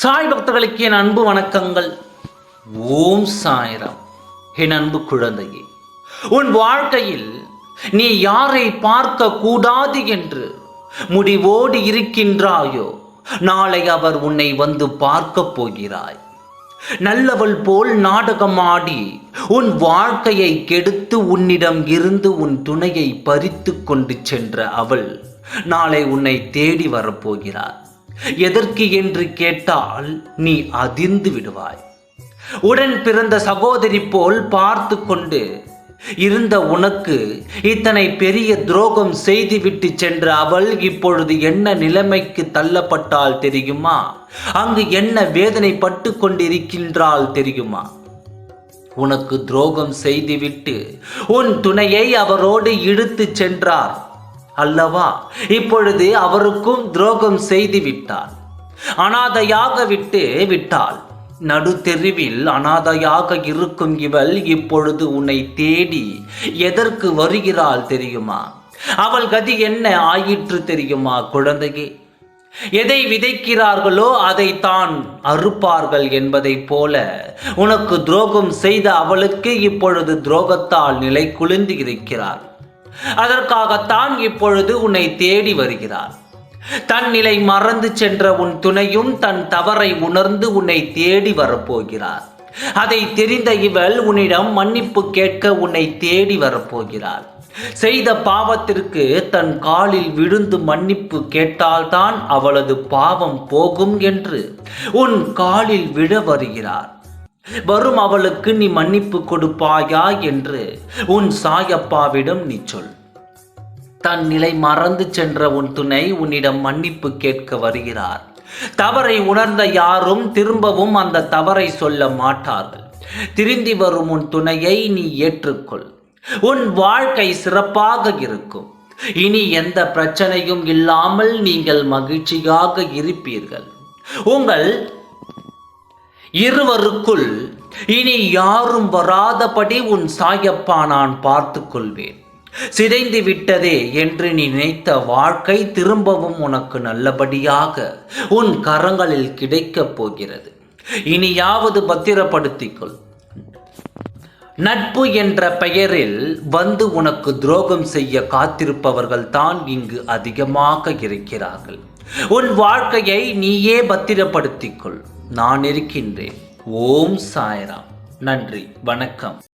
சாய் பக்தர்களுக்கு என் அன்பு வணக்கங்கள். ஓம் சாய்ராம். என் அன்பு குழந்தையே உன் வாழ்க்கையில் நீ யாரை பார்க்க கூடாது என்று முடிவோடு இருக்கின்றாயோ நாளை அவர் உன்னை வந்து பார்க்கப் போகிறாய். நல்லவள் போல் நாடகமாடி உன் வாழ்க்கையை கெடுத்து உன்னிடம் இருந்து உன் துணையை பறித்து கொண்டு சென்ற அவள் நாளை உன்னை தேடி வரப்போகிறார் எதற்கு என்று கேட்டால் நீ அதிர்ந்து விடுவாய். உடன் பிறந்த சகோதரி போல் பார்த்து கொண்டு இருந்த உனக்கு இத்தனை பெரிய துரோகம் செய்துவிட்டு சென்ற அவள் இப்பொழுது என்ன நிலைமைக்கு தள்ளப்பட்டால் தெரியுமா? அங்கு என்ன வேதனை பட்டு கொண்டிருக்கின்றாள் தெரியுமா? உனக்கு துரோகம் செய்துவிட்டு உன் துணையை அவரோடு இழுத்து சென்றார். அல்லவா? இப்பொழுது அவருக்கும் துரோகம் செய்து விட்டாள் அனாதையாக விட்டு விட்டாள். நடு தெருவில் அனாதையாக இருக்கும் இவள் இப்பொழுது உன்னை தேடி எதற்கு வருகிறாள் தெரியுமா? அவள் கதி என்ன ஆயிற்று தெரியுமா குழந்தையே? எதை விதைக்கிறார்களோ அதை தான் அறுப்பார்கள் என்பதைப் போல உனக்கு துரோகம் செய்த அவளுக்கு இப்பொழுது துரோகத்தால் நிலை குளிந்து இருக்கிறார் அதற்காகத்தான் இப்பொழுது உன்னை தேடி வருகிறார். தன் நிலை மறந்து சென்ற உன் துணையும் தன் தவறை உணர்ந்து உன்னை தேடி வரப்போகிறார். அதை தெரிந்த இவள் உன்னிடம் மன்னிப்பு கேட்க உன்னை தேடி வரப்போகிறார் செய்த பாவத்திற்கு தன் காலில் விழுந்து மன்னிப்பு கேட்டால்தான் அவளது பாவம் போகும் என்று உன் காலில் விழ வருகிறார். வரும் அவளுக்கு நீ மன்னிப்பு கொடுப்பாயா என்று உன் சாயப்பாவிடம் நீ சொல். தன் நிலை மறந்து சென்ற உன் துணை உன்னிடம் மன்னிப்பு கேட்க வருகிறார். தவறை உணர்ந்த யாரும் திரும்பவும் அந்த தவறை சொல்ல மாட்டார்கள். திருந்தி வரும் உன் துணையை நீ ஏற்றுக்கொள். உன் வாழ்க்கை சிறப்பாக இருக்கும். இனி எந்த பிரச்சனையும் இல்லாமல் நீங்கள் மகிழ்ச்சியாக இருப்பீர்கள். உங்கள் இருவருக்குள் இனி யாரும் வராதபடி உன் சாயப்பா நான் பார்த்து கொள்வேன் சிதைந்து விட்டதே என்று நீ நினைத்த வாழ்க்கை திரும்பவும் உனக்கு நல்லபடியாக உன் கரங்களில் கிடைக்கப் போகிறது. இனியாவது பத்திரப்படுத்திக்கொள். நட்பு என்ற பெயரில் வந்து உனக்கு துரோகம் செய்ய காத்திருப்பவர்கள் தான் இங்கு அதிகமாக இருக்கிறார்கள். உன் வாழ்க்கையை நீயே பத்திரப்படுத்திக்கொள் நான் இருக்கின்றேன். ஓம் சாய்ராம். நன்றி. வணக்கம்.